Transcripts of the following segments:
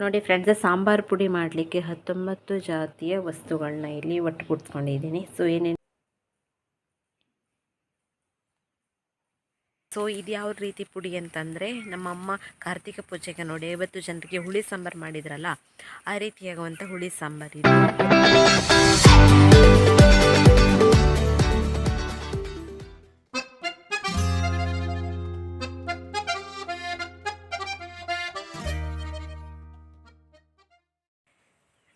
ನೋಡಿ ಫ್ರೆಂಡ್ಸ್ ಸಾಂಬಾರು ಪುಡಿ ಮಾಡಲಿಕ್ಕೆ ಹತ್ತೊಂಬತ್ತು ಜಾತಿಯ ವಸ್ತುಗಳನ್ನ ಇಲ್ಲಿ ಒಟ್ಟುಗೂಡಿಸ್ಕೊಂಡಿದ್ದೀನಿ. ಸೊ ಏನೇನು ಸೊ ಇದು ಯಾವ ರೀತಿ ಪುಡಿ ಅಂತಂದರೆ, ನಮ್ಮಮ್ಮ ಕಾರ್ತಿಕ ಪೂಜೆಗೆ ನೋಡಿ, ಐವತ್ತು ಜನರಿಗೆ ಹುಳಿ ಸಾಂಬಾರು ಮಾಡಿದ್ರಲ್ಲ, ಆ ರೀತಿಯಾಗುವಂಥ ಹುಳಿ ಸಾಂಬಾರು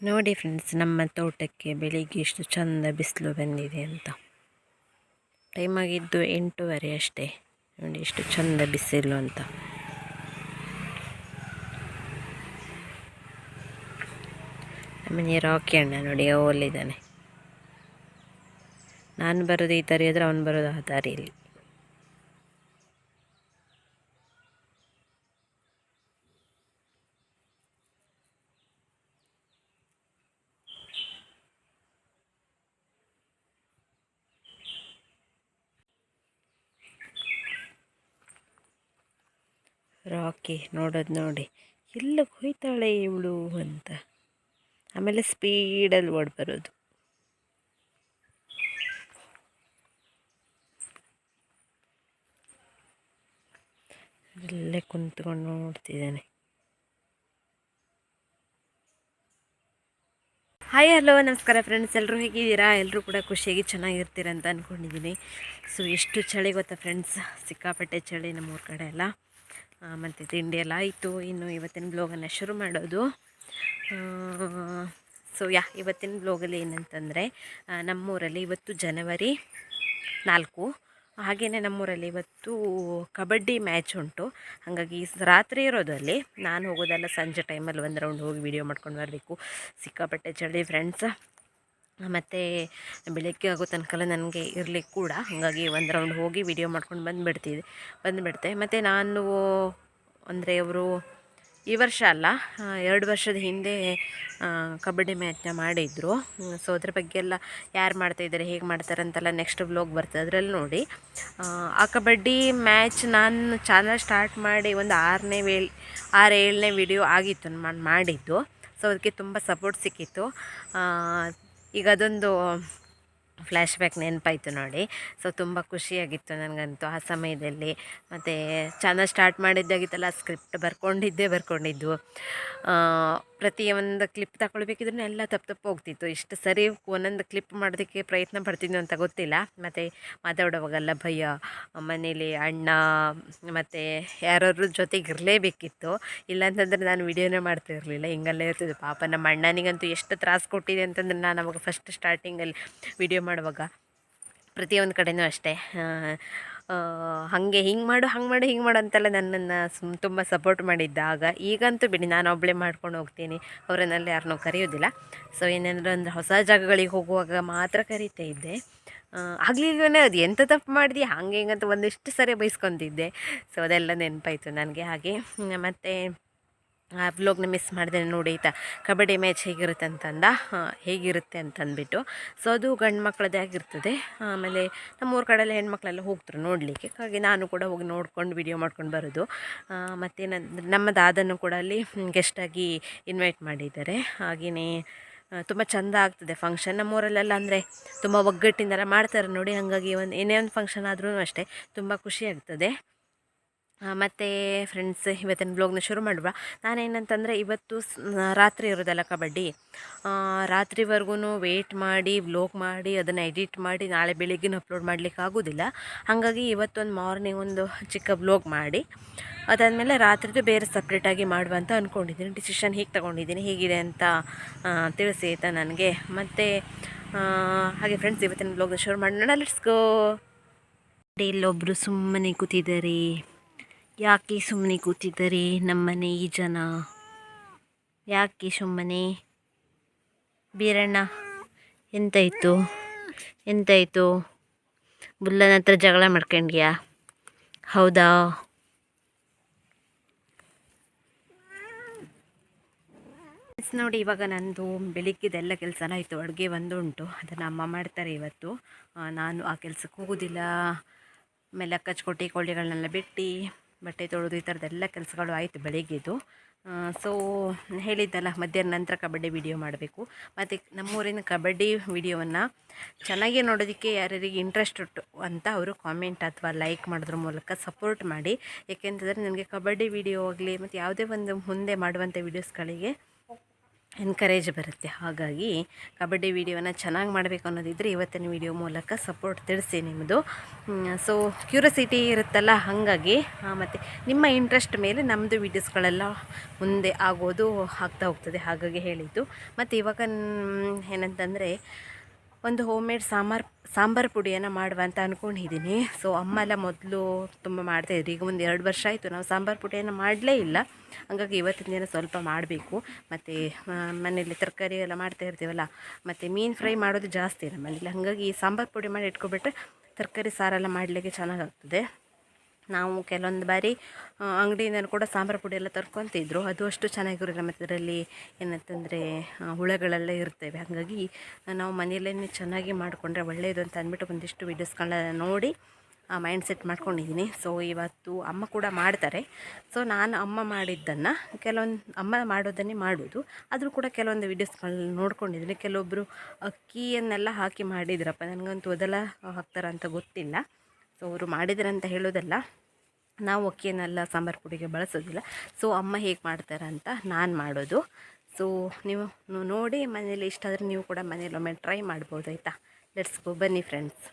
ನೋಡಿ ಫ್ರೆಂಡ್ಸ್ ನಮ್ಮ ತೋಟಕ್ಕೆ ಬೆಳಿಗ್ಗೆ ಎಷ್ಟು ಚಂದ ಬಿಸಿಲು ಬಂದಿದೆ ಅಂತ. ಟೈಮ್ ಆಗಿದ್ದು ಎಂಟೂವರೆ ಅಷ್ಟೇ. ನೋಡಿ ಎಷ್ಟು ಚಂದ ಬಿಸಿಲು ಅಂತ. ನಮ್ಮನೆ ರಾಕಿ ಅಣ್ಣ ನೋಡಿ, ಅವಲ್ಲಿದ್ದಾನೆ. ನಾನು ಬರೋದು ಈ ದಾರಿ ಆದರೆ ಅವನು ಬರೋದು ಆ ದಾರಿಯಲ್ಲಿ. ರಾಕಿ ನೋಡೋದು ನೋಡಿ. ಎಲ್ಲ ಹೋಯ್ತಾಳೆ ಇವಳು ಅಂತ. ಆಮೇಲೆ ಸ್ಪೀಡಲ್ಲಿ ಓಡಿ ಬರೋದು. ಅಲ್ಲೇ ಕುಂತ್ಕೊಂಡು ನೋಡ್ತಿದ್ದಾನೆ. ಹಾಯ್ ಹಲೋ ನಮಸ್ಕಾರ ಫ್ರೆಂಡ್ಸ್ ಎಲ್ಲರೂ ಹೇಗಿದ್ದೀರಾ? ಎಲ್ಲರೂ ಕೂಡ ಖುಷಿಯಾಗಿ ಚೆನ್ನಾಗಿರ್ತೀರ ಅಂತ ಅಂದ್ಕೊಂಡಿದ್ದೀನಿ ಸೊ ಎಷ್ಟು ಚಳಿ ಗೊತ್ತಾ ಫ್ರೆಂಡ್ಸ್ ಸಿಕ್ಕಾಪಟ್ಟೆ ಚಳಿ ನಮ್ಮೂರ ಕಡೆ ಎಲ್ಲ ಮತ್ತು ತಿಂಡಿ ಎಲ್ಲ ಆಯಿತು. ಇನ್ನು ಇವತ್ತಿನ ಬ್ಲಾಗನ್ನು ಶುರು ಮಾಡೋದು. ಸೊ ಯಾ, ಇವತ್ತಿನ ಬ್ಲೋಗಲ್ಲಿ ಏನಂತಂದರೆ ನಮ್ಮೂರಲ್ಲಿ ಇವತ್ತು ಜನವರಿ ನಾಲ್ಕು. ಹಾಗೆಯೇ ನಮ್ಮೂರಲ್ಲಿ ಇವತ್ತು ಕಬಡ್ಡಿ ಮ್ಯಾಚ್ ಉಂಟು. ಹಾಗಾಗಿ ರಾತ್ರಿ ಇರೋದಲ್ಲಿ ನಾನು ಹೋಗೋದಲ್ಲ ಸಂಜೆ ಟೈಮಲ್ಲಿ ಒಂದು ರೌಂಡ್ ಹೋಗಿ ವಿಡಿಯೋ ಮಾಡ್ಕೊಂಡು ಬರಬೇಕು. ಸಿಕ್ಕಾಪಟ್ಟೆ ಚಳಿ ಫ್ರೆಂಡ್ಸ್ ಮತ್ತು ಬೆಳಗ್ಗೆ ಆಗೋ ತನಕ ನನಗೆ ಇರಲಿಕ್ಕೆ ಕೂಡ. ಹಾಗಾಗಿ ಒಂದು ರೌಂಡ್ ಹೋಗಿ ವಿಡಿಯೋ ಮಾಡ್ಕೊಂಡು ಬಂದುಬಿಡ್ತಿದ್ದೆ ಬಂದುಬಿಡ್ತೆ ಮತ್ತು ನಾನು ಅಂದರೆ ಅವರು ಈ ವರ್ಷ ಅಲ್ಲ ಎರಡು ವರ್ಷದ ಹಿಂದೆ ಕಬಡ್ಡಿ ಮ್ಯಾಚ್ನ ಮಾಡಿದರು. ಸೊ ಅದ್ರ ಬಗ್ಗೆ ಎಲ್ಲ ಯಾರು ಮಾಡ್ತಾಯಿದ್ದಾರೆ ಹೇಗೆ ಮಾಡ್ತಾರೆ ಅಂತೆಲ್ಲ ನೆಕ್ಸ್ಟ್ ವ್ಲೋಗ್ ಬರ್ತದೆ ಅದರಲ್ಲಿ ನೋಡಿ. ಆ, ಕಬಡ್ಡಿ ಮ್ಯಾಚ್ ನಾನು ಚಾನಲ್ ಸ್ಟಾರ್ಟ್ ಮಾಡಿ ಒಂದು ಆರನೇ ವೇಳ್ ಆರು ಏಳನೇ ವಿಡಿಯೋ ಆಗಿತ್ತು ನಾನು ಮಾಡಿದ್ದು. ಸೊ ಅದಕ್ಕೆ ತುಂಬ ಸಪೋರ್ಟ್ ಸಿಕ್ಕಿತ್ತು. ಈಗ ಅದೊಂದು ಫ್ಲ್ಯಾಶ್ ಬ್ಯಾಕ್ ನೆನಪಾಯಿತು ನೋಡಿ. ಸೊ ತುಂಬ ಖುಷಿಯಾಗಿತ್ತು ನನಗಂತೂ ಆ ಸಮಯದಲ್ಲಿ. ಮತ್ತು ಚಾನಲ್ ಸ್ಟಾರ್ಟ್ ಮಾಡಿದ್ದಾಗಿತ್ತಲ್ಲ ಸ್ಕ್ರಿಪ್ಟ್ ಬರ್ಕೊಂಡಿದ್ದೇ ಬರ್ಕೊಂಡಿದ್ದು. ಪ್ರತಿಯೊಂದು ಕ್ಲಿಪ್ ತಗೊಳ್ಬೇಕಿದ್ರೂ ಎಲ್ಲ ತಪ್ಪು ತಪ್ಪು ಹೋಗ್ತಿತ್ತು. ಇಷ್ಟು ಸರಿ ಒಂದೊಂದು ಕ್ಲಿಪ್ ಮಾಡೋದಕ್ಕೆ ಪ್ರಯತ್ನ ಪಡ್ತಿದ್ವಿ ಅಂತ ಗೊತ್ತಿಲ್ಲ. ಮತ್ತು ಮಾತಾಡೋವಾಗೆಲ್ಲ ಭಯ, ಮನೇಲಿ ಅಣ್ಣ, ಮತ್ತು ಯಾರಾದ್ರೂ ಜೊತೆಗೆ ಇರಲೇಬೇಕಿತ್ತು. ಇಲ್ಲಾಂತಂದ್ರೆ ನಾನು ವಿಡಿಯೋನೇ ಮಾಡ್ತಿರಲಿಲ್ಲ ಹಿಂಗಲ್ಲೇ ಇರ್ತಿದ್ದೆ. ಪಾಪ ನಮ್ಮ ಅಣ್ಣನಿಗಂತೂ ಎಷ್ಟು ತ್ರಾಸು ಕೊಟ್ಟಿದೆ ಅಂತಂದ್ರೆ ನಾನು ನಮಗೆ ಫಸ್ಟ್ ಸ್ಟಾರ್ಟಿಂಗಲ್ಲಿ ವಿಡಿಯೋ ಮಾಡುವಾಗ ಪ್ರತಿಯೊಂದು ಕಡೆಯೂ ಅಷ್ಟೇ. ಹಾಗೆ ಹಿಂಗೆ ಮಾಡು, ಹಂಗೆ ಮಾಡು, ಹಿಂಗೆ ಮಾಡು ಅಂತೆಲ್ಲ ನನ್ನನ್ನು ಸುಮ್ ತುಂಬ ಸಪೋರ್ಟ್ ಮಾಡಿದ್ದ. ಆಗ ಈಗಂತೂ ಬಿಡಿ ನಾನು ಒಬ್ಬಳೇ ಮಾಡ್ಕೊಂಡು ಹೋಗ್ತೀನಿ. ಅವರನ್ನೆಲ್ಲ ಯಾರನ್ನೂ ಕರೆಯೋದಿಲ್ಲ. ಸೊ ಏನೆಂದ್ರೆ ಅಂದರೆ ಹೊಸ ಜಾಗಗಳಿಗೆ ಹೋಗುವಾಗ ಮಾತ್ರ ಕರೀತಾ ಇದ್ದೆ. ಆಗ್ಲಿಗೇ ಅದು ಎಂತ ತಪ್ಪು ಮಾಡಿದೆ ಹಂಗೆ ಹಿಂಗಂತ ಒಂದಿಷ್ಟು ಸರಿ ಬೈಸ್ಕೊತಿದ್ದೆ. ಸೊ ಅದೆಲ್ಲ ನೆನಪಾಯಿತು ನನಗೆ ಹಾಗೆ. ಮತ್ತು ಆ ವ್ಲೋಗ್ನ ಮಿಸ್ ಮಾಡಿದೆ ನೋಡಿ ಆಯಿತಾ? ಕಬಡ್ಡಿ ಮ್ಯಾಚ್ ಹೇಗಿರುತ್ತೆ ಅಂತಂದ? ಹೇಗಿರುತ್ತೆ ಅಂತಂದ್ಬಿಟ್ಟು. ಸೊ ಅದು ಗಂಡು ಮಕ್ಕಳದ್ದೇ ಆಗಿರ್ತದೆ. ಆಮೇಲೆ ನಮ್ಮೂರ ಕಡೆಯಲ್ಲಿ ಹೆಣ್ಮಕ್ಳೆಲ್ಲ ಹೋಗ್ತಾರೆ ನೋಡಲಿಕ್ಕೆ. ಹಾಗೆ ನಾನು ಕೂಡ ಹೋಗಿ ನೋಡ್ಕೊಂಡು ವಿಡಿಯೋ ಮಾಡ್ಕೊಂಡು ಬರೋದು. ಮತ್ತೇನಂದ್ರೆ ನಮ್ಮ ದಾದನ್ನು ಕೂಡ ಅಲ್ಲಿ ಗೆಸ್ಟಾಗಿ ಇನ್ವೈಟ್ ಮಾಡಿದ್ದಾರೆ. ಹಾಗೆಯೇ ತುಂಬ ಚೆಂದ ಆಗ್ತದೆ ಫಂಕ್ಷನ್ ನಮ್ಮೂರಲ್ಲೆಲ್ಲ ಅಂದರೆ ತುಂಬ ಒಗ್ಗಟ್ಟಿಂದೆಲ್ಲ ಮಾಡ್ತಾರೆ ನೋಡಿ. ಹಾಗಾಗಿ ಒಂದು ಏನೇ ಒಂದು ಫಂಕ್ಷನ್ ಆದ್ರೂ ಅಷ್ಟೇ. ತುಂಬ ಖುಷಿ ಆಗ್ತದೆ. ಮತ್ತು ಫ್ರೆಂಡ್ಸ್ ಇವತ್ತಿನ ಬ್ಲಾಗ್ನ ಶುರು ಮಾಡುವ. ನಾನೇನಂತಂದರೆ ಇವತ್ತು ರಾತ್ರಿ ಇರೋದಲ್ಲ ಕಬಡ್ಡಿ. ರಾತ್ರಿವರೆಗೂ ವೆಯ್ಟ್ ಮಾಡಿ ಬ್ಲಾಗ್ ಮಾಡಿ, ಅದನ್ನು ಎಡಿಟ್ ಮಾಡಿ, ನಾಳೆ ಬೆಳಿಗ್ಗೆನೂ ಅಪ್ಲೋಡ್ ಮಾಡಲಿಕ್ಕೆ ಆಗೋದಿಲ್ಲ. ಹಾಗಾಗಿ ಇವತ್ತೊಂದು ಮಾರ್ನಿಂಗ್ ಒಂದು ಚಿಕ್ಕ ಬ್ಲಾಗ್ ಮಾಡಿ, ಅದಾದಮೇಲೆ ರಾತ್ರಿದು ಬೇರೆ ಸಪ್ರೇಟಾಗಿ ಮಾಡುವ ಅಂತ ಅಂದ್ಕೊಂಡಿದ್ದೀನಿ ಡಿಸಿಷನ್ ಹೀಗೆ ತೊಗೊಂಡಿದ್ದೀನಿ ಹೇಗಿದೆ ಅಂತ ತಿಳಿಸಿ ಆಯಿತಾ ನನಗೆ. ಮತ್ತು ಹಾಗೆ ಫ್ರೆಂಡ್ಸ್ ಇವತ್ತಿನ ಬ್ಲಾಗ್ನ ಶುರು ಮಾಡೋಣ. ಲೆಟ್ಸ್ ಗೋ ಇಲ್ಲೊಬ್ಬರು ಸುಮ್ಮನೆ ಕೂತಿದ್ದಾರೆ. ಯಾಕೆ ಸುಮ್ಮನೆ ಕೂತಿದ್ದಾರೆ ನಮ್ಮನೆ ಈ ಜನ? ಯಾಕೆ ಸುಮ್ಮನೆ? ಬೀರಣ್ಣ ಎಂತಾಯಿತು ಎಂತಾಯಿತು ಬುಲ್ಲನ ಹತ್ರ ಜಗಳ ಮಾಡ್ಕೊಂಡ್ಯಾ? ಹೌದಾ? ನೋಡಿ, ಇವಾಗ ನಂದು ಬೆಳಿಗ್ಗೆದೆಲ್ಲ ಕೆಲಸನ ಆಯಿತು. ಅಡುಗೆ ಒಂದು ಉಂಟು ಅದನ್ನು ಅಮ್ಮ ಮಾಡ್ತಾರೆ ಇವತ್ತು. ನಾನು ಆ ಕೆಲಸಕ್ಕೆ ಹೋಗೋದಿಲ್ಲ. ಆಮೇಲೆ ಕಚ್ಕೊಟ್ಟಿ ಕೊಳ್ಳಿಗಳನ್ನೆಲ್ಲ ಬಿಟ್ಟು. ಬಟ್ಟೆ ತೊಳೆದು ಈ ಥರದ್ದೆಲ್ಲ ಕೆಲಸಗಳು ಆಯಿತು ಬೆಳಿಗ್ಗೆದು ಸೊ ಹೇಳಿದ್ದಲ್ಲ, ಮಧ್ಯಾಹ್ನ ನಂತರ ಕಬಡ್ಡಿ ವಿಡಿಯೋ ಮಾಡಬೇಕು. ಮತ್ತು ನಮ್ಮೂರಿನ ಕಬಡ್ಡಿ ವಿಡಿಯೋವನ್ನು ಚೆನ್ನಾಗಿ ನೋಡೋದಕ್ಕೆ ಯಾರ್ಯಾರಿಗೆ ಇಂಟ್ರೆಸ್ಟ್ ಉಂಟು ಅಂತ ಅವರು ಕಾಮೆಂಟ್ ಅಥವಾ ಲೈಕ್ ಮಾಡೋದ್ರ ಮೂಲಕ ಸಪೋರ್ಟ್ ಮಾಡಿ. ಏಕೆಂತಂದರೆ ನನಗೆ ಕಬಡ್ಡಿ ವಿಡಿಯೋ ಆಗಲಿ, ಮತ್ತು ಯಾವುದೇ ಒಂದು ಮುಂದೆ ಮಾಡುವಂಥ ವೀಡಿಯೋಸ್ಗಳಿಗೆ ಎನ್ಕರೇಜ್ ಬರುತ್ತೆ. ಹಾಗಾಗಿ ಕಬಡ್ಡಿ ವಿಡಿಯೋನ ಚೆನ್ನಾಗಿ ಮಾಡಬೇಕು ಅನ್ನೋದಿದ್ದರೆ ಇವತ್ತಿನ ವಿಡಿಯೋ ಮೂಲಕ ಸಪೋರ್ಟ್ ತಿಳಿಸಿ ನಿಮ್ಮದು ಸೊ ಕ್ಯೂರಿಯಾಸಿಟಿ ಇರುತ್ತಲ್ಲ, ಹಾಗಾಗಿ ಮತ್ತು ನಿಮ್ಮ ಇಂಟ್ರೆಸ್ಟ್ ಮೇಲೆ ನಮ್ಮದು ವೀಡಿಯೋಸ್ಗಳೆಲ್ಲ ಮುಂದೆ ಆಗೋದು, ಆಗ್ತಾ ಹೋಗ್ತದೆ ಹಾಗಾಗಿ ಹೇಳಿದ್ದು. ಮತ್ತು ಇವಾಗ ಏನಂತಂದರೆ ಒಂದು ಹೋಮ್ ಮೇಡ್ ಸಾಂಬಾರು ಸಾಂಬಾರು ಪುಡಿಯನ್ನು ಮಾಡುವ ಅಂತ ಅಂದ್ಕೊಂಡಿದ್ದೀನಿ ಸೊ ಅಮ್ಮ ಎಲ್ಲ ಮೊದಲು ತುಂಬ ಮಾಡ್ತಾಯಿದ್ರು ಈಗ ಒಂದು ಎರಡು ವರ್ಷ ಆಯಿತು ನಾವು ಸಾಂಬಾರು ಪುಡಿಯನ್ನು ಮಾಡಲೇ ಇಲ್ಲ. ಹಾಗಾಗಿ ಇವತ್ತಿನ ದಿನ ಸ್ವಲ್ಪ ಮಾಡಬೇಕು. ಮತ್ತು ಮನೆಯಲ್ಲಿ ತರಕಾರಿ ಎಲ್ಲ ಮಾಡ್ತಾ ಇರ್ತೀವಲ್ಲ, ಮತ್ತು ಮೀನು ಫ್ರೈ ಮಾಡೋದು ಜಾಸ್ತಿ ನಮ್ಮ ಮನೇಲಿ ಹಾಗಾಗಿ ಈ ಸಾಂಬಾರು ಪುಡಿ ಮಾಡಿ ಇಟ್ಕೊಬಿಟ್ರೆ ತರಕಾರಿ ಸಾರೆಲ್ಲ ಮಾಡಲಿಕ್ಕೆ ಚೆನ್ನಾಗಾಗ್ತದೆ. ನಾವು ಕೆಲವೊಂದು ಬಾರಿ ಅಂಗಡಿಯಿಂದ ಕೂಡ ಸಾಂಬಾರು ಪುಡಿ ಎಲ್ಲ ತರ್ಕೊತಿದ್ರು. ಅದು ಅಷ್ಟು ಚೆನ್ನಾಗಿರೋಲ್ಲ ಮತ್ತು ಅದರಲ್ಲಿ ಏನಂತಂದರೆ ಹುಳಗಳೆಲ್ಲ ಇರ್ತವೆ. ಹಾಗಾಗಿ ನಾವು ಮನೆಯಲ್ಲೇ ಚೆನ್ನಾಗಿ ಮಾಡಿಕೊಂಡ್ರೆ ಒಳ್ಳೆಯದು ಅಂತ ಅಂದ್ಬಿಟ್ಟು ಒಂದಿಷ್ಟು ವೀಡಿಯೋಸ್ಗಳನ್ನ ನೋಡಿ ಮೈಂಡ್ ಸೆಟ್ ಮಾಡ್ಕೊಂಡಿದ್ದೀನಿ ಸೊ ಇವತ್ತು ಅಮ್ಮ ಕೂಡ ಮಾಡ್ತಾರೆ. ಸೊ ನಾನು ಅಮ್ಮ ಮಾಡಿದ್ದನ್ನು ಕೆಲವೊಂದು, ಅಮ್ಮ ಮಾಡೋದನ್ನೇ ಮಾಡೋದು. ಆದರೂ ಕೂಡ ಕೆಲವೊಂದು ವೀಡಿಯೋಸ್ಗಳನ್ನ ನೋಡ್ಕೊಂಡಿದ್ದೀನಿ. ಕೆಲವೊಬ್ಬರು ಅಕ್ಕಿಯನ್ನೆಲ್ಲ ಹಾಕಿ ಮಾಡಿದ್ರಪ್ಪ. ನನಗಂತೂ ಅದೆಲ್ಲ ಹಾಕ್ತಾರಂತ ಗೊತ್ತಿಲ್ಲ. ಸೊ ಅವರು ಅಂತ ಹೇಳೋದಲ್ಲ, ನಾವು ಅಕ್ಕಿಯನ್ನೆಲ್ಲ ಸಾಂಬಾರು ಪುಡಿಗೆ ಬಳಸೋದಿಲ್ಲ. ಸೊ ಅಮ್ಮ ಹೇಗೆ ಮಾಡ್ತಾರೆ ಅಂತ ನಾನು ಮಾಡೋದು. ಸೊ ನೀವು ನೋಡಿ ಮನೇಲಿ ಇಷ್ಟ ಆದರೆ ನೀವು ಕೂಡ ಮನೇಲಿ ಒಮ್ಮೆ ಟ್ರೈ ಮಾಡ್ಬೋದು ಆಯಿತಾ? ಲೆಟ್ಸ್ ಗೋ ಬನ್ನಿ ಫ್ರೆಂಡ್ಸ್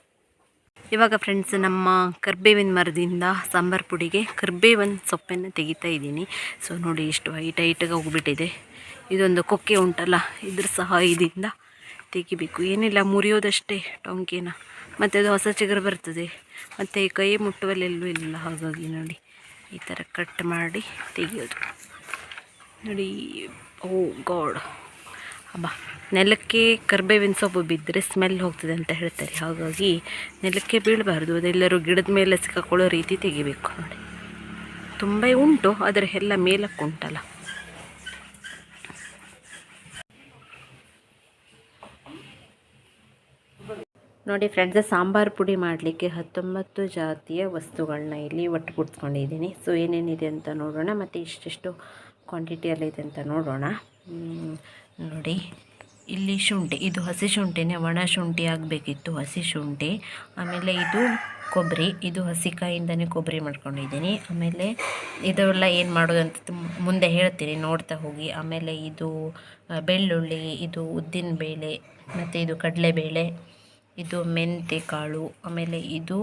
ಇವಾಗ ಫ್ರೆಂಡ್ಸ್ ನಮ್ಮ ಕರ್ಬೇವಿನ ಮರದಿಂದ ಸಾಂಬಾರು ಪುಡಿಗೆ ಕರ್ಬೇವಿನ ಸೊಪ್ಪನ್ನು ತೆಗಿತಾ ಇದ್ದೀನಿ. ಸೊ ನೋಡಿ ಇಷ್ಟು ಹೈಟ್ ಹೈಟಾಗಿ ಹೋಗ್ಬಿಟ್ಟಿದೆ. ಇದೊಂದು ಕೊಕ್ಕೆ ಉಂಟಲ್ಲ, ಇದ್ರ ಸಹಾಯದಿಂದ ತೆಗಿಬೇಕು. ಏನಿಲ್ಲ, ಮುರಿಯೋದಷ್ಟೇ ಟೊಂಕಿನ. ಮತ್ತು ಅದು ಹೊಸ ಚಿಗುರು ಬರ್ತದೆ. ಮತ್ತು ಕೈ ಮುಟ್ಟುವಲ್ಲೆಲ್ಲೂ ಇಲ್ಲ ಹಾಗಾಗಿ ನೋಡಿ ಈ ಥರ ಕಟ್ ಮಾಡಿ ತೆಗೆಯೋದು. ನೋಡಿ, ಓ ಗಾಡ್. ಅಬ್ಬಾ, ನೆಲಕ್ಕೆ ಕರ್ಬೇವಿನ ಸೊಪ್ಪು ಬಿದ್ದರೆ ಸ್ಮೆಲ್ ಹೋಗ್ತದೆ ಅಂತ ಹೇಳ್ತಾರೆ. ಹಾಗಾಗಿ ನೆಲಕ್ಕೆ ಬೀಳಬಾರ್ದು. ಅದೆಲ್ಲರೂ ಗಿಡದ ಮೇಲೆ ಸಿಕ್ಕಾಕೊಳ್ಳೋ ರೀತಿ ತೆಗಿಬೇಕು. ನೋಡಿ, ತುಂಬ ಉಂಟು, ಆದರೆ ಎಲ್ಲ ಮೇಲಕ್ಕೆ ಉಂಟಲ್ಲ ನೋಡಿ ಫ್ರೆಂಡ್ಸ್ ಸಾಂಬಾರು ಪುಡಿ ಮಾಡಲಿಕ್ಕೆ ಹತ್ತೊಂಬತ್ತು ಜಾತಿಯ ವಸ್ತುಗಳನ್ನ ಇಲ್ಲಿ ಒಟ್ಟುಗೂಡಿಸ್ಕೊಂಡಿದ್ದೀನಿ ಸೊ ಏನೇನಿದೆ ಅಂತ ನೋಡೋಣ, ಮತ್ತು ಇಷ್ಟಿಷ್ಟು ಕ್ವಾಂಟಿಟಿಯಲ್ಲಿದೆ ಅಂತ ನೋಡೋಣ. ನೋಡಿ, ಇಲ್ಲಿ ಶುಂಠಿ, ಇದು ಹಸಿ ಶುಂಠಿನೇ, ಒಣ ಶುಂಠಿ ಆಗಬೇಕಿತ್ತು ಹಸಿ ಶುಂಠಿ. ಆಮೇಲೆ ಇದು ಕೊಬ್ಬರಿ, ಇದು ಹಸಿಕಾಯಿಂದನೇ ಕೊಬ್ಬರಿ ಮಾಡ್ಕೊಂಡಿದ್ದೀನಿ. ಆಮೇಲೆ ಇದೆಲ್ಲ ಏನು ಮಾಡೋದು ಅಂತ ಮುಂದೆ ಹೇಳ್ತೀನಿ, ನೋಡ್ತಾ ಹೋಗಿ. ಆಮೇಲೆ ಇದು ಬೆಳ್ಳುಳ್ಳಿ, ಇದು ಉದ್ದಿನ ಬೇಳೆ, ಮತ್ತು ಇದು ಕಡಲೆಬೇಳೆ. ಇದು ಮೆಂತೆ ಕಾಳು, ಆಮೇಲೆ ಇದು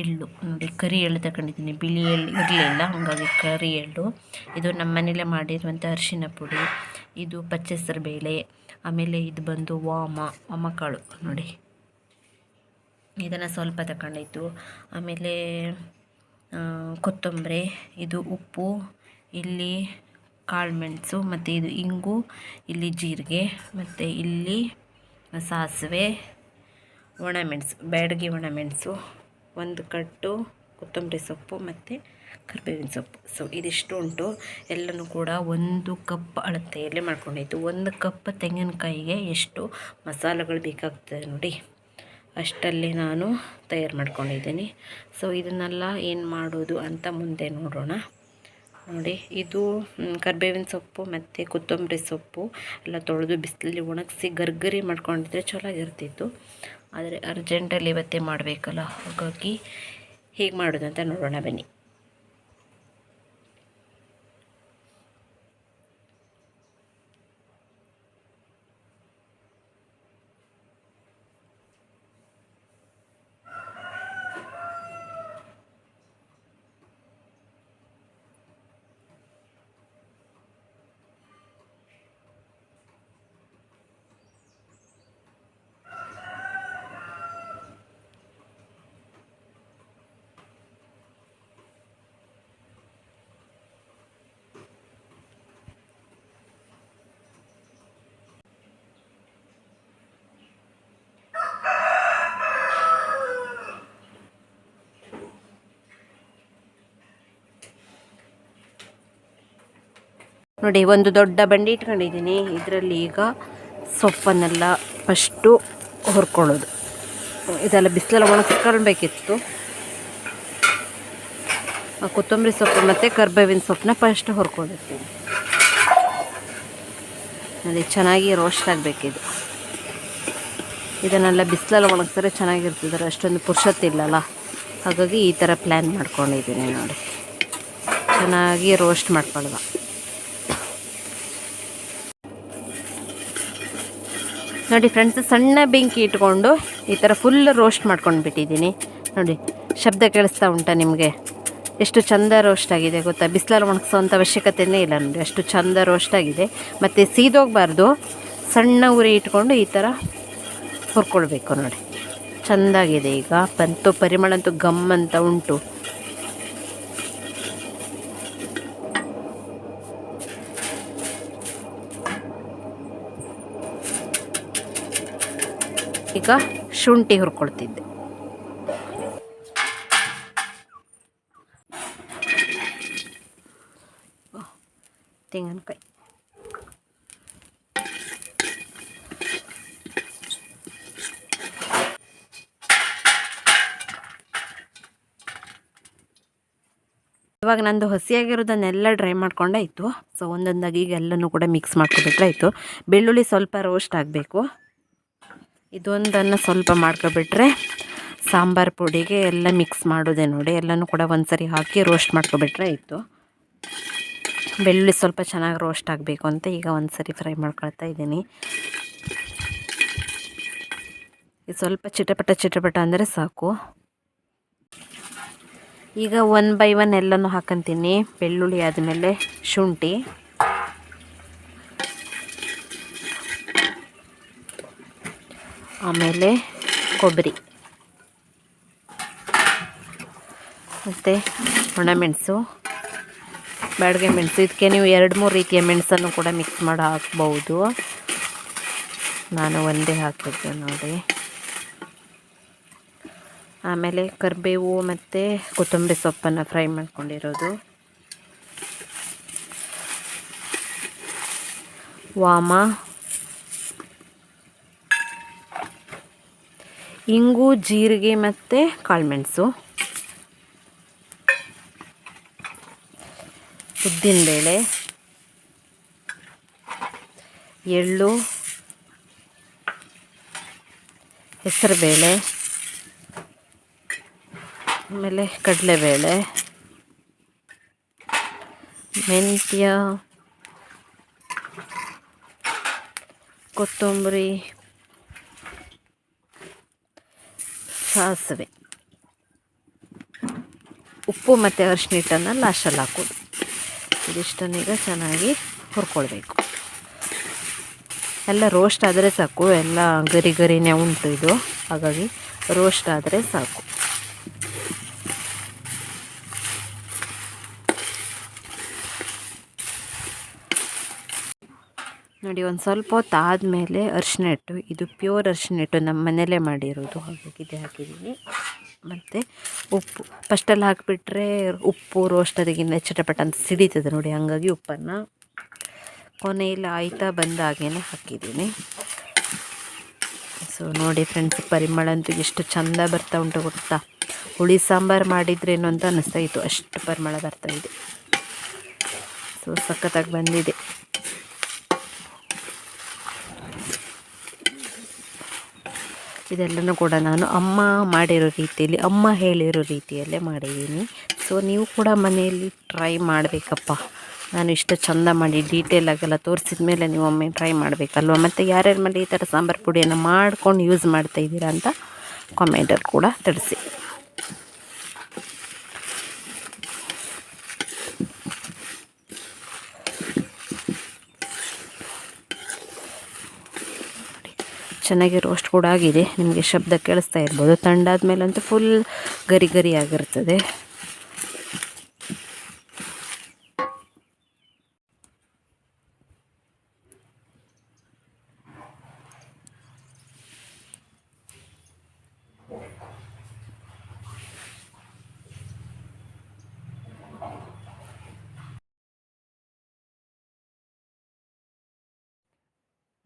ಎಳ್ಳು. ನೋಡಿ, ಕರಿ ಎಳ್ಳು ತಗೊಂಡಿದ್ದೀನಿ. ಬಿಳಿ ಎಳ್ಳು ಇರಲಿಲ್ಲ, ಹಾಗಾಗಿ ಕರಿ ಎಳ್ಳು. ಇದು ನಮ್ಮ ಮನೇಲೆ ಮಾಡಿರುವಂಥ ಅರಿಶಿನ ಪುಡಿ, ಇದು ಪಚ್ಚೆಸರು ಬೇಳೆ, ಆಮೇಲೆ ಇದು ಬಂದು ವಾಮ ವಾಮ ಕಾಳು. ನೋಡಿ, ಇದನ್ನು ಸ್ವಲ್ಪ ತಗೊಂಡಿದ್ದು. ಆಮೇಲೆ ಕೊತ್ತಂಬರಿ, ಇದು ಉಪ್ಪು, ಇಲ್ಲಿ ಕಾಳುಮೆಣಸು ಮತ್ತು ಇದು ಇಂಗು, ಇಲ್ಲಿ ಜೀರಿಗೆ, ಮತ್ತು ಇಲ್ಲಿ ಸಾಸಿವೆ ಒಣಮೆಣಸು ಬ್ಯಾಡಗಿ ಒಣಮೆಣಸು ಒಂದು ಕಟ್ಟು ಕೊತ್ತಂಬರಿ ಸೊಪ್ಪು ಮತ್ತು ಕರಿಬೇವಿನ ಸೊಪ್ಪು. ಸೊ ಇದಿಷ್ಟು ಉಂಟು. ಎಲ್ಲನೂ ಕೂಡ ಒಂದು ಕಪ್ ಅಳತೆಯಲ್ಲಿ ಮಾಡ್ಕೊಂಡಿದ್ದು. ಒಂದು ಕಪ್ ತೆಂಗಿನಕಾಯಿಗೆ ಎಷ್ಟು ಮಸಾಲೆಗಳು ಬೇಕಾಗ್ತದೆ ನೋಡಿ. ಅಷ್ಟಲ್ಲಿ ನಾನು ತಯಾರು ಮಾಡ್ಕೊಂಡಿದ್ದೀನಿ. ಸೊ ಇದನ್ನೆಲ್ಲ ಏನು ಮಾಡೋದು ಅಂತ ಮುಂದೆ ನೋಡೋಣ. ನೋಡಿ, ಇದು ಕರ್ಬೇವಿನ ಸೊಪ್ಪು ಮತ್ತು ಕೊತ್ತಂಬರಿ ಸೊಪ್ಪು ಎಲ್ಲ ತೊಳೆದು ಬಿಸಿಲಲ್ಲಿ ಒಣಗಿಸಿ ಗರ್ಗರಿ ಮಾಡ್ಕೊಂಡಿದ್ರೆ ಚೆನ್ನಾಗಿರ್ತಿತ್ತು ಆದರೆ ಅರ್ಜೆಂಟಲ್ಲಿ ಇವತ್ತೇ ಮಾಡಬೇಕಲ್ಲ? ಹಾಗಾಗಿ ಹೇಗೆ ಮಾಡೋದು ಅಂತ ನೋಡೋಣ ಬನ್ನಿ. ನೋಡಿ, ಒಂದು ದೊಡ್ಡ ಬಂಡಿ ಇಟ್ಕೊಂಡಿದ್ದೀನಿ. ಇದರಲ್ಲಿ ಈಗ ಸೊಪ್ಪನ್ನೆಲ್ಲ ಫಸ್ಟು ಹುರ್ಕೊಳ್ಳೋದು. ಇದೆಲ್ಲ ಬಿಸಿಲೆಲ್ಲ ಒಣಗಿಸ್ಕೊಳ್ಬೇಕಿತ್ತು ಕೊತ್ತಂಬರಿ ಸೊಪ್ಪು ಮತ್ತು ಕರ್ಬೇವಿನ ಸೊಪ್ಪನ್ನ ಫಸ್ಟ್ ಹುರ್ಕೊಂಡಿರ್ತೀನಿ. ಅದೇ ಚೆನ್ನಾಗಿ ರೋಸ್ಟ್ ಆಗಬೇಕಿದು. ಇದನ್ನೆಲ್ಲ ಬಿಸಿಲೆಲ್ಲ ಒಣಗಿಸ್ತಾರೆ ಚೆನ್ನಾಗಿರ್ತಿದ್ದಾರೆ. ಅಷ್ಟೊಂದು ಪುರುಷತ್ತಿಲ್ಲಲ್ಲ ಹಾಗಾಗಿ ಈ ಥರ ಪ್ಲ್ಯಾನ್ ಮಾಡ್ಕೊಂಡಿದ್ದೀನಿ ನೋಡಿ. ಚೆನ್ನಾಗಿ ರೋಸ್ಟ್ ಮಾಡ್ಕೊಳ್ವ ನೋಡಿ ಫ್ರೆಂಡ್ಸ್ ಸಣ್ಣ ಬೆಂಕಿ ಇಟ್ಕೊಂಡು ಈ ಥರ ಫುಲ್ ರೋಸ್ಟ್ ಮಾಡ್ಕೊಂಡು ಬಿಟ್ಟಿದ್ದೀನಿ. ನೋಡಿ, ಶಬ್ದ ಕೇಳಿಸ್ತಾ ಉಂಟಾ ನಿಮಗೆ? ಎಷ್ಟು ಚಂದ ರೋಸ್ಟ್ ಆಗಿದೆ ಗೊತ್ತಾ? ಬಿಸಿಲಲ್ಲಿ ಒಣಗಿಸೋವಂಥ ಅವಶ್ಯಕತೆಯೇ ಇಲ್ಲ ನೋಡಿ ಅಷ್ಟು ಚಂದ ರೋಸ್ಟ್ ಆಗಿದೆ. ಮತ್ತು ಸೀದೋಗಬಾರ್ದು. ಸಣ್ಣ ಉರಿ ಇಟ್ಕೊಂಡು ಈ ಥರ ಹುರ್ಕೊಳ್ಬೇಕು ನೋಡಿ. ಚೆಂದಾಗಿದೆ ಈಗ. ಪಂತು ಪರಿಮಳ ಅಂತೂ ಗಮ್ ಅಂತ ಉಂಟು. ಈಗ ಶುಂಠಿ ಹುರ್ಕೊಳ್ತಿದ್ದೆ. ತೆಂಗಿನಕಾಯಿ ಇವಾಗ ನಂದು ಹಸಿಯಾಗಿರೋದನ್ನೆಲ್ಲ ಡ್ರೈ ಮಾಡ್ಕೊಂಡಾಯಿತು ಸೊ ಒಂದೊಂದಾಗಿ ಈಗ ಎಲ್ಲನೂ ಕೂಡ ಮಿಕ್ಸ್ ಮಾಡ್ಕೊಬಿಟ್ರೆ ಆಯಿತು. ಬೆಳ್ಳುಳ್ಳಿ ಸ್ವಲ್ಪ ರೋಸ್ಟ್ ಆಗಬೇಕು. ಇದೊಂದನ್ನು ಸ್ವಲ್ಪ ಮಾಡ್ಕೊಬಿಟ್ರೆ ಸಾಂಬಾರು ಪುಡಿಗೆ ಎಲ್ಲ ಮಿಕ್ಸ್ ಮಾಡೋದೆ ನೋಡಿ, ಎಲ್ಲನೂ ಕೂಡ ಒಂದ್ಸರಿ ಹಾಕಿ ರೋಸ್ಟ್ ಮಾಡ್ಕೊಬಿಟ್ರೆ ಆಯಿತು. ಬೆಳ್ಳುಳ್ಳಿ ಸ್ವಲ್ಪ ಚೆನ್ನಾಗಿ ರೋಸ್ಟ್ ಆಗಬೇಕು ಅಂತ ಈಗ ಒಂದ್ಸರಿ ಫ್ರೈ ಮಾಡ್ಕೊಳ್ತಾ ಇದ್ದೀನಿ. ಇದು ಸ್ವಲ್ಪ ಚಿಟಪಟ ಚಿಟಪಟ ಅಂದರೆ ಸಾಕು. ಈಗ ಒನ್ ಬೈ ಒನ್ ಎಲ್ಲನೂ ಹಾಕಂತೀನಿ, ಬೆಳ್ಳುಳ್ಳಿ ಆದಮೇಲೆ ಶುಂಠಿ. ಆಮೇಲೆ ಕೊಬ್ಬರಿ. ಮತ್ತು ಒಣಮೆಣಸು, ಬ್ಯಾಡಗೆ ಮೆಣಸು. ಇದಕ್ಕೆ ನೀವು ಎರಡು, ಮೂರು ರೀತಿಯ ಮೆಣಸನ್ನು ಕೂಡ ಮಿಕ್ಸ್ ಮಾಡಿ ಹಾಕ್ಬೌದು ನಾನು ಒಂದೇ ಹಾಕಿದ್ದೆ ನೋಡಿ. ಆಮೇಲೆ ಕರಿಬೇವು ಮತ್ತು ಕೊತ್ತಂಬರಿ ಸೊಪ್ಪನ್ನು ಫ್ರೈ ಮಾಡ್ಕೊಂಡಿರೋದು. ವಾಮ ಇಂಗು ಜೀರಿಗೆ ಮತ್ತು ಕಾಳುಮೆಣಸು ಉದ್ದಿನಬೇಳೆ ಎಳ್ಳು. ಹೆಸರು ಬೇಳೆ. ಆಮೇಲೆ ಕಡಲೆಬೇಳೆ ಮೆಂತ್ಯ. ಕೊತ್ತಂಬರಿ. ಸಾಸಿವೆ. ಉಪ್ಪು ಮತ್ತು ಅರಿಶಿನ ಹಿಟ್ಟನ್ನು ಲಾಸ್ಟಲ್ಲಿ ಹಾಕೋದು. ಇದಿಷ್ಟನ್ನೀಗ ಚೆನ್ನಾಗಿ ಹುರ್ಕೊಳ್ಬೇಕು. ಎಲ್ಲ ರೋಸ್ಟ್ ಆದರೆ ಸಾಕು, ಎಲ್ಲ ಗರಿ ಗರಿನೇ ಉಂಟು ಇದು. ಹಾಗಾಗಿ ರೋಸ್ಟ್ ಆದರೆ ಸಾಕು. ನೋಡಿ ಒಂದು ಸ್ವಲ್ಪ ಹೊತ್ತು ಆದಮೇಲೆ ಅರಿಶಿನ ಇಟ್ಟು ಇದು ಪ್ಯೂರ್ ಅರಿಶಿನ ಇಟ್ಟು ನಮ್ಮ ಮನೆಯಲ್ಲೇ ಮಾಡಿರೋದು. ಹಾಗಾಗಿ ಇದೇ ಹಾಕಿದ್ದೀನಿ ಮತ್ತು ಉಪ್ಪು. ಫಸ್ಟಲ್ಲಿ ಹಾಕಿಬಿಟ್ರೆ ಉಪ್ಪು ರೋಸ್ಟ್ ಅದಕ್ಕಿಂತ ಚಟಪಟ ಅಂತ ಸಿಡಿತದೆ ನೋಡಿ, ಹಾಗಾಗಿ ಉಪ್ಪನ್ನು ಕೊನೆಯಲ್ಲಿ ಆಯ್ತಾ ಬಂದಾಗೇ ಹಾಕಿದ್ದೀನಿ ಸೊ ನೋಡಿ ಫ್ರೆಂಡ್ಸ್ ಪರಿಮಳ ಅಂತೂ ಎಷ್ಟು ಚಂದ ಬರ್ತಾ ಉಂಟು ಗೊತ್ತಾ? ಹುಳಿ ಸಾಂಬಾರು ಮಾಡಿದ್ರೇನು ಅಂತ ಅನ್ನಿಸ್ತಾ ಇತ್ತು. ಅಷ್ಟು ಪರಿಮಳ ಬರ್ತಾ ಇದೆ. ಸೊ ಸಖತ್ತಾಗಿ ಬಂದಿದೆ. ಇದೆಲ್ಲನೂ ಕೂಡ ನಾನು ಅಮ್ಮ ಮಾಡಿರೋ ರೀತಿಯಲ್ಲಿ, ಅಮ್ಮ ಹೇಳಿರೋ ರೀತಿಯಲ್ಲೇ ಮಾಡಿದ್ದೀನಿ. ಸೊ ನೀವು ಕೂಡ ಮನೆಯಲ್ಲಿ ಟ್ರೈ ಮಾಡಬೇಕಪ್ಪ. ನಾನು ಇಷ್ಟು ಚಂದ ಮಾಡಿ ಡೀಟೇಲ್ ಡೀಟೇಲಾಗೆಲ್ಲ ತೋರಿಸಿದ ಮೇಲೆ ನೀವು ಒಮ್ಮೆ ಟ್ರೈ ಮಾಡಬೇಕಲ್ವ? ಮತ್ತು ಯಾರ್ಯಾರ ಮನೆ ಈ ಥರ ಸಾಂಬಾರು ಪುಡಿಯನ್ನು ಮಾಡ್ಕೊಂಡು ಯೂಸ್ ಮಾಡ್ತಾ ಇದ್ದೀರಾ ಅಂತ ಕಾಮೆಂಟಲ್ಲಿ ಕೂಡ ತಿಳಿಸಿ. ಚೆನ್ನಾಗಿ ರೋಸ್ಟ್ ಕೂಡ ಆಗಿದೆ. ನಿಮಗೆ ಶಬ್ದ ಕೇಳಿಸ್ತಾ ಇರ್ಬೋದು. ತಂಡಾದ ಮೇಲಂತೂ ಫುಲ್ ಗರಿ ಗರಿ ಆಗಿರ್ತದೆ.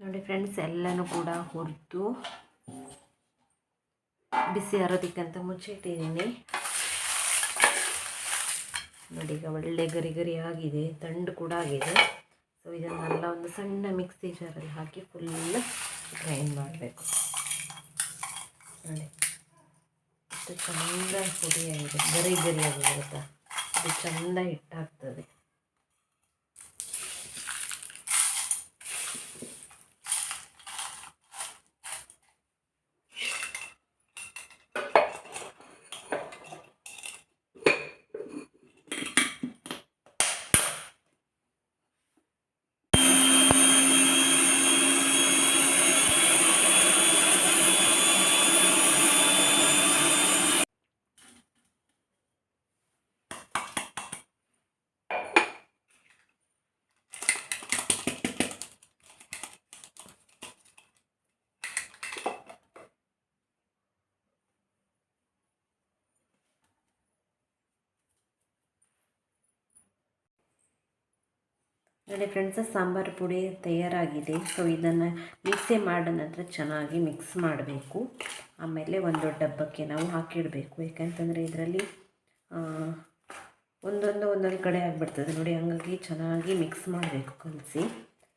ನೋಡಿ ಫ್ರೆಂಡ್ಸ್ ಎಲ್ಲನೂ ಕೂಡ ಹುರಿದು ಬಿಸಿ ಆರೋದಕ್ಕಂತ ಮುಚ್ಚಿಟ್ಟಿದ್ದೀನಿ. ನೋಡಿ ಈಗ ಒಳ್ಳೆ ಗರಿ ಗರಿ ಆಗಿದೆ, ತಂಡು ಕೂಡ ಆಗಿದೆ. ಸೊ ಇದನ್ನೆಲ್ಲ ಒಂದು ಸಣ್ಣ ಮಿಕ್ಸಿ ಜಾರಲ್ಲಿ ಹಾಕಿ ಫುಲ್ ಗ್ರೈಂಡ್ ಮಾಡಬೇಕು. ನೋಡಿ, ಎಷ್ಟು ಚೆಂದ ಪುಡಿಯಾಗಿದೆ ಗರಿ ಗರಿ ಆಗಿದೆ ಇದು ಚಂದ ಹಿಟ್ಟಾಗ್ತದೆ ನೋಡಿ ಫ್ರೆಂಡ್ಸ್, ಸಾಂಬಾರು ಪುಡಿ ತಯಾರಾಗಿದೆ. ಸೊ ಇದನ್ನು ಮಿಕ್ಸಿ ಮಾಡಿದ ನಂತರ ಚೆನ್ನಾಗಿ ಮಿಕ್ಸ್ ಮಾಡಬೇಕು. ಆಮೇಲೆ ಒಂದು ಡಬ್ಬಕ್ಕೆ ನಾವು ಹಾಕಿಡಬೇಕು. ಯಾಕಂತಂದರೆ ಇದರಲ್ಲಿ ಒಂದೊಂದು ಒಂದೊಂದು ಕಡೆ ಆಗಿಬಿಡ್ತದೆ. ನೋಡಿ, ಹಂಗಾಗಿ ಚೆನ್ನಾಗಿ ಮಿಕ್ಸ್ ಮಾಡಬೇಕು ಕಲಸಿ.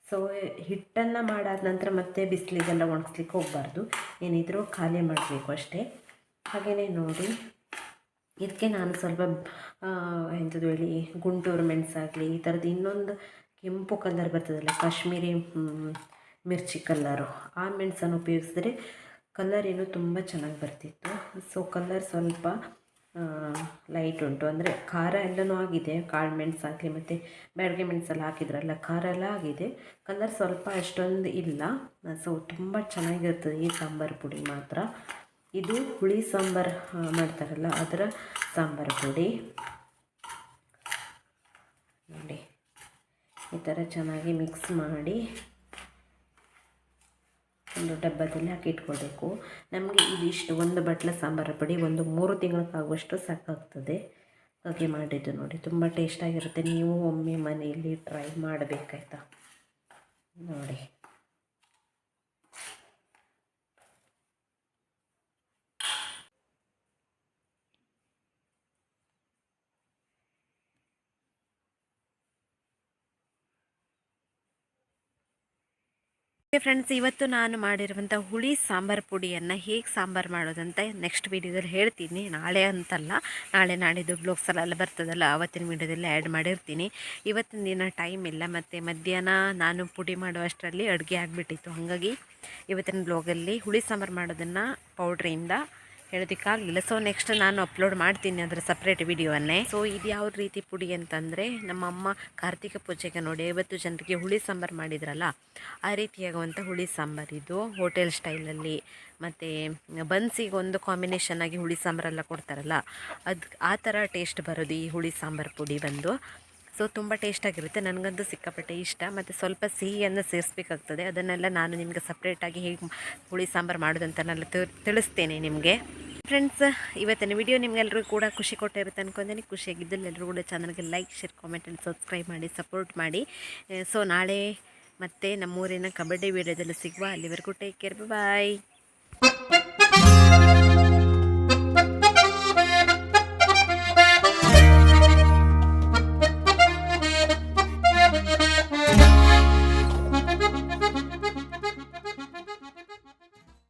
ಸೊ ಹಿಟ್ಟನ್ನು ಮಾಡಾದ ನಂತರ ಮತ್ತೆ ಬಿಸಿಲಿಗೆಲ್ಲ ಒಣಗಿಸ್ಲಿಕ್ಕೆ ಹೋಗಬಾರ್ದು. ಏನಿದ್ರೂ ಖಾಲಿ ಮಾಡಬೇಕು ಅಷ್ಟೇ. ಹಾಗೆಯೇ ನೋಡಿ. ಇದಕ್ಕೆ ನಾನು ಸ್ವಲ್ಪ ಎಂಥದ್ದು ಹೇಳಿ, ಗುಂಟೂರು ಮೆಣಸಾಗಲಿ, ಈ ಥರದ್ದು ಇನ್ನೊಂದು ಕೆಂಪು ಕಲ್ಲರ್ ಬರ್ತದಲ್ಲ, ಕಾಶ್ಮೀರಿ ಮಿರ್ಚಿ ಕಲ್ಲರು ಆ ಮೆಣಸನ್ನು ಉಪಯೋಗಿಸಿದ್ರೆ ಕಲರ್ ಏನು ತುಂಬ ಚೆನ್ನಾಗಿ ಬರ್ತಿತ್ತು. ಸೊ ಕಲರ್ ಸ್ವಲ್ಪ ಲೈಟ್ ಉಂಟು. ಅಂದರೆ ಖಾರ ಎಲ್ಲನೂ ಆಗಿದೆ, ಕಾಳು ಮೆಣಸಾಗಲಿ ಮತ್ತು ಬ್ಯಾಡಿಗೆ ಮೆಣಸೆಲ್ಲ ಹಾಕಿದ್ರಲ್ಲ, ಖಾರ ಎಲ್ಲ ಆಗಿದೆ. ಕಲರ್ ಸ್ವಲ್ಪ ಅಷ್ಟೊಂದು ಇಲ್ಲ. ಸೊ ತುಂಬ ಚೆನ್ನಾಗಿರ್ತದೆ ಈ ಸಾಂಬಾರು ಪುಡಿ ಮಾತ್ರ. ಇದು ಹುಳಿ ಸಾಂಬಾರು ಮಾಡ್ತಾರಲ್ಲ, ಅದರ ಸಾಂಬಾರು ಪುಡಿ. ನೋಡಿ. ಈ ಥರ ಚೆನ್ನಾಗಿ ಮಿಕ್ಸ್ ಮಾಡಿ ಒಂದು ಡಬ್ಬದಲ್ಲಿ ಹಾಕಿ ಇಟ್ಕೊಳ್ಬೇಕು ನಮಗೆ ಇದಿಷ್ಟು ಒಂದು ಬಟ್ಲ ಸಾಂಬಾರು ಪುಡಿ ಒಂದು ಮೂರು ತಿಂಗಳಿಗಾಗುವಷ್ಟು ಸಾಕಾಗ್ತದೆ. ಹಾಗೆ ಮಾಡಿದ್ದು ನೋಡಿ, ತುಂಬ ಟೇಸ್ಟಾಗಿರುತ್ತೆ ನೀವು ಒಮ್ಮೆ ಮನೆಯಲ್ಲಿ ಟ್ರೈ ಮಾಡಬೇಕಾಯ್ತಾ? ನೋಡಿ. ಫ್ರೆಂಡ್ಸ್ ಇವತ್ತು ನಾನು ಮಾಡಿರುವಂಥ ಹುಳಿ ಸಾಂಬಾರು ಪುಡಿಯನ್ನು ಹೇಗೆ ಸಾಂಬಾರು ಮಾಡೋದಂತ ನೆಕ್ಸ್ಟ್ ವೀಡಿಯೋದಲ್ಲಿ ಹೇಳ್ತೀನಿ. ನಾಳೆ ಅಂತಲ್ಲ, ನಾಳೆ ನಾಡಿದ್ದು ಬ್ಲಾಗ್ಸಲ್ಲೆಲ್ಲ ಬರ್ತದಲ್ಲ, ಅವತ್ತಿನ ವೀಡಿಯೋದಲ್ಲಿ ಆ್ಯಡ್ ಮಾಡಿರ್ತೀನಿ. ಇವತ್ತಿನ ದಿನ ಟೈಮ್ ಇಲ್ಲ, ಮತ್ತು ಮಧ್ಯಾಹ್ನ ನಾನು ಪುಡಿ ಮಾಡುವಷ್ಟರಲ್ಲಿ ಅಡುಗೆ ಆಗಿಬಿಟ್ಟಿತ್ತು. ಹಾಗಾಗಿ ಇವತ್ತಿನ ಬ್ಲಾಗಲ್ಲಿ ಹುಳಿ ಸಾಂಬಾರು ಮಾಡೋದನ್ನು ಪೌಡ್ರಿಂದ ಹೇಳೋದಕ್ಕಾಗಲಿಲ್ಲ. ಸೊ ನೆಕ್ಸ್ಟ್ ನಾನು ಅಪ್ಲೋಡ್ ಮಾಡ್ತೀನಿ ಅದರ ಸಪ್ರೇಟ್ ವಿಡಿಯೋವನ್ನೇ ಸೊ ಇದು ಯಾವ ರೀತಿ ಪುಡಿ ಅಂತಂದರೆ ನಮ್ಮಮ್ಮ ಕಾರ್ತಿಕ ಪೂಜೆಗೆ ನೋಡಿ, ಐವತ್ತು ಜನರಿಗೆ ಹುಳಿ ಸಾಂಬಾರು ಮಾಡಿದ್ರಲ್ಲ, ಆ ರೀತಿಯಾಗುವಂಥ ಹುಳಿ ಸಾಂಬಾರು ಇದು. ಹೋಟೆಲ್ ಸ್ಟೈಲಲ್ಲಿ ಮತ್ತು ಬನ್ಸಿಗೆ ಒಂದು ಕಾಂಬಿನೇಷನ್ ಆಗಿ ಹುಳಿ ಸಾಂಬಾರೆಲ್ಲ ಕೊಡ್ತಾರಲ್ಲ, ಅದು ಆ ಥರ ಟೇಸ್ಟ್ ಬರೋದು ಈ ಹುಳಿ ಸಾಂಬಾರು ಪುಡಿ ಬಂದು. ಸೊ ತುಂಬ ಟೇಸ್ಟಾಗಿರುತ್ತೆ. ನನಗಂತೂ ಸಿಕ್ಕಾಪಟ್ಟೆ ಇಷ್ಟ. ಮತ್ತು ಸ್ವಲ್ಪ ಸಿಹಿಯನ್ನು ಸೇರಿಸ್ಬೇಕಾಗ್ತದೆ. ಅದನ್ನೆಲ್ಲ ನಾನು ನಿಮಗೆ ಸಪ್ರೇಟಾಗಿ ಹೇಗೆ ಹುಳಿ, ಸಾಂಬಾರು ನಾನು ತಿಳಿಸ್ತೇನೆ ನಿಮಗೆ. ಫ್ರೆಂಡ್ಸ್ ಇವತ್ತಿನ ವಿಡಿಯೋ ನಿಮಗೆಲ್ಲರಿಗೂ ಕೂಡ ಖುಷಿ ಕೊಟ್ಟಿರುತ್ತೆ ಅನ್ಕೊಂತೀನಿ ಖುಷಿಯಾಗಿದ್ದಲ್ಲಿ ಎಲ್ಲರೂ ಕೂಡ ಚಾನಲ್ಗೆ like share comment and subscribe ಮಾಡಿ ಸಪೋರ್ಟ್ ಮಾಡಿ. ಸೊ ನಾಳೆ ಮತ್ತೆ ನಮ್ಮೂರಿನ ಕಬಡ್ಡಿ ವಿಡಿಯೋದಲ್ಲಿ ಸಿಗುವ ಅಲ್ಲಿವರೆಗೂ ಟೇಕ್ ಕೇರ್ ಬಾಯ್